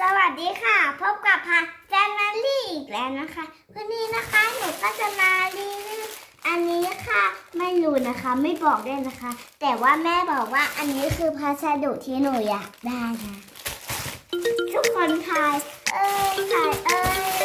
สวัสดีค่ะ พบกับพาแฟมิลี่อีกแล้วนะคะ วันนี้นะคะหนูก็จะมารีวิวอันนี้ค่ะ ไม่รู้นะคะไม่บอกด้วยนะคะ แต่ว่าแม่บอกว่าอันนี้คือพัสดุที่หนูอยากได้นะทุกคนทายเอ้ยทายเอ้ย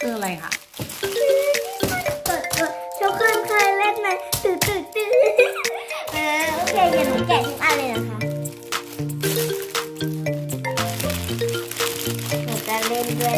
คืออะไรคะเปิดเปิดทุกคนเคยเล่นไหมตื่นตื่นตื่นอ่าโอเคเดี๋ยวหนูแกะทุกอันเลยนะคะหนูจะเล่นด้วย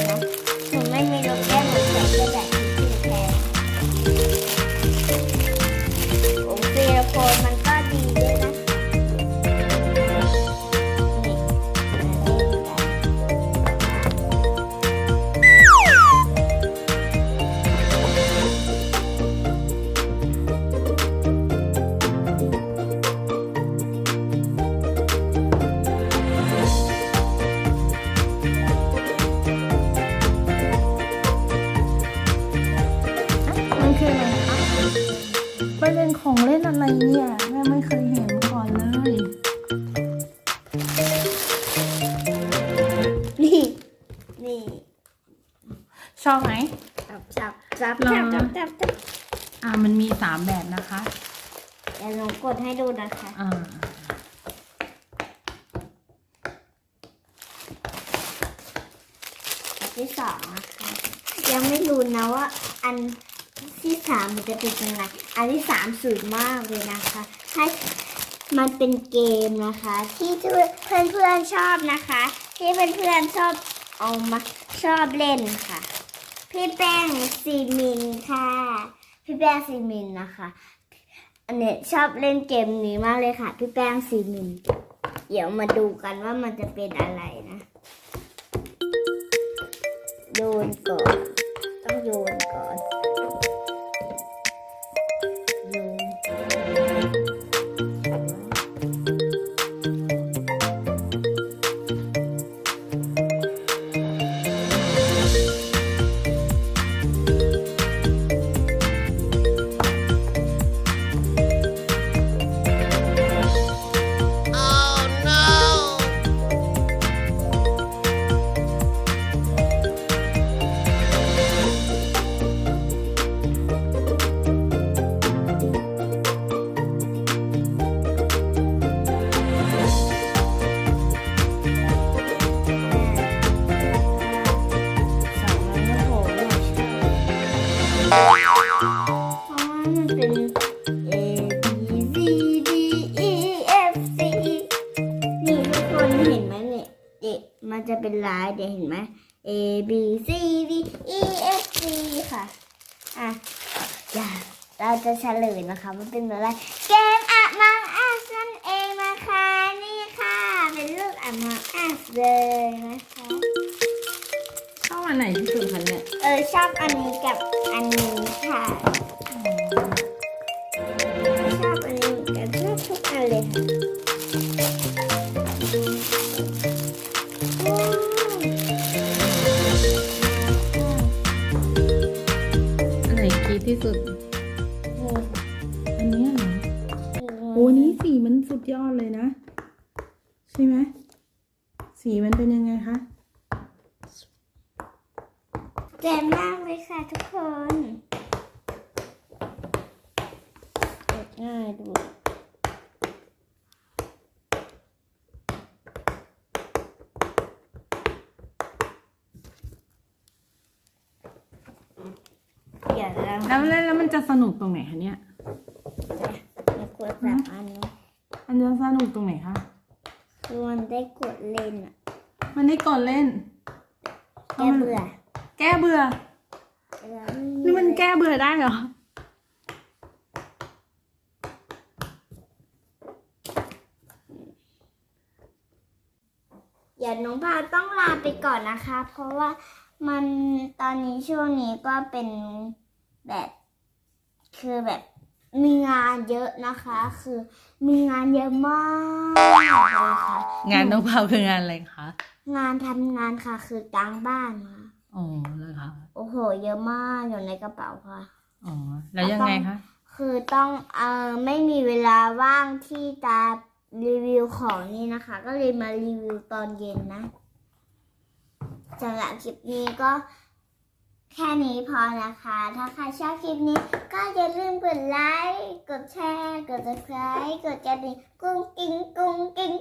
มันคืออะไรคะมันเป็นของเล่นอะไรเนี่ยแม่ไม่เคยเห็นมาก่อนเลย นี่ นี่ชอบไหมจับจับจับเหรอจับจับจับจับอ่ามันมีสามแบบนะคะ เดี๋ยวหนูกดให้ดูนะคะ อ่าอันที่สองนะคะยังไม่รู้นะว่าอัน ที่สามมันจะเป็นยังไงอันที่สามสุดมากเลยนะคะให้มันเป็นเกมนะคะ ที่เพื่อนๆชอบนะคะ ที่เพื่อนๆชอบเอามาชอบเล่นค่ะ พี่แป้งซีมินค่ะ พี่แป้งซีมินนะคะอันนี้ชอบเล่นเกมนี้มากเลยค่ะ พี่แป้งซีมิน เดี๋ยวมาดูกันว่ามันจะเป็นอะไรนะโยนก่อนะว่ามันเป็น A B C D E F C นี่ทุกคนเห็นไหมเนี่ยเด็กมันจะเป็นลายเดี๋ยวเห็นไหม A B C D E F C ค่ะ อะอย่าเราจะเฉลยนะคะมันเป็นอะไร เกมอะมังอัสนั่นเองนะคะนี่ค่ะ เป็นรูปอะมังอัสเลยนะคะ ชอบอันไหนที่สุดคะเนี่ยเออชอบอันนี้กับอันนี้ค่ะชอบอันนี้เหมือนกันชอบทุกอันเลยค่ะว้าวอันไหนคิดที่สุดนี่อันเนี้ยเหรอโอ้นี้สีมันสุดยอดเลยนะ ใช่ไหม สีมันเป็นยังไงคะ แจ่มมากเลยค่ะทุกคนกดง่ายดูเดี๋ยวเราแล้วแล้วแล้วมันจะสนุกตรงไหนคะเนี่ย จะกดแบบอันนี้มันจะสนุกตรงไหนคะ คือมันได้กดเล่นอะ มันได้กดเล่นแก้เบื่อแก้เบื่อ เอแล้วนี่มันแก้เบื่อได้เหรอเดี๋ยวน้องพาวต้องลาไปก่อนนะคะ เพราะว่ามันตอนนี้ช่วงนี้ก็เป็นแบบ คือแบบมีงานเยอะนะคะ คือมีงานเยอะมากเลยค่ะงานน้องพาวคืองานอะไรคะ งานทำงานค่ะ คือกลางบ้านค่ะ อ๋อเลยค่ะ โอ้โห เยอะมากอยู่ในกระเป๋าค่ะ อ๋อ แล้วยังไงคะ คือต้องเออไม่มีเวลาว่างที่จะรีวิวของนี่นะคะ ก็เลยมารีวิวตอนเย็นนะสำหรับคลิปนี้ก็แค่นี้พอนะคะ ถ้าใครชอบคลิปนี้ ก็อย่าลืมกดไลค์ กดแชร์ กด subscribe กดกระดิ่งกุ้งกิ้งกุ้งกิ้ง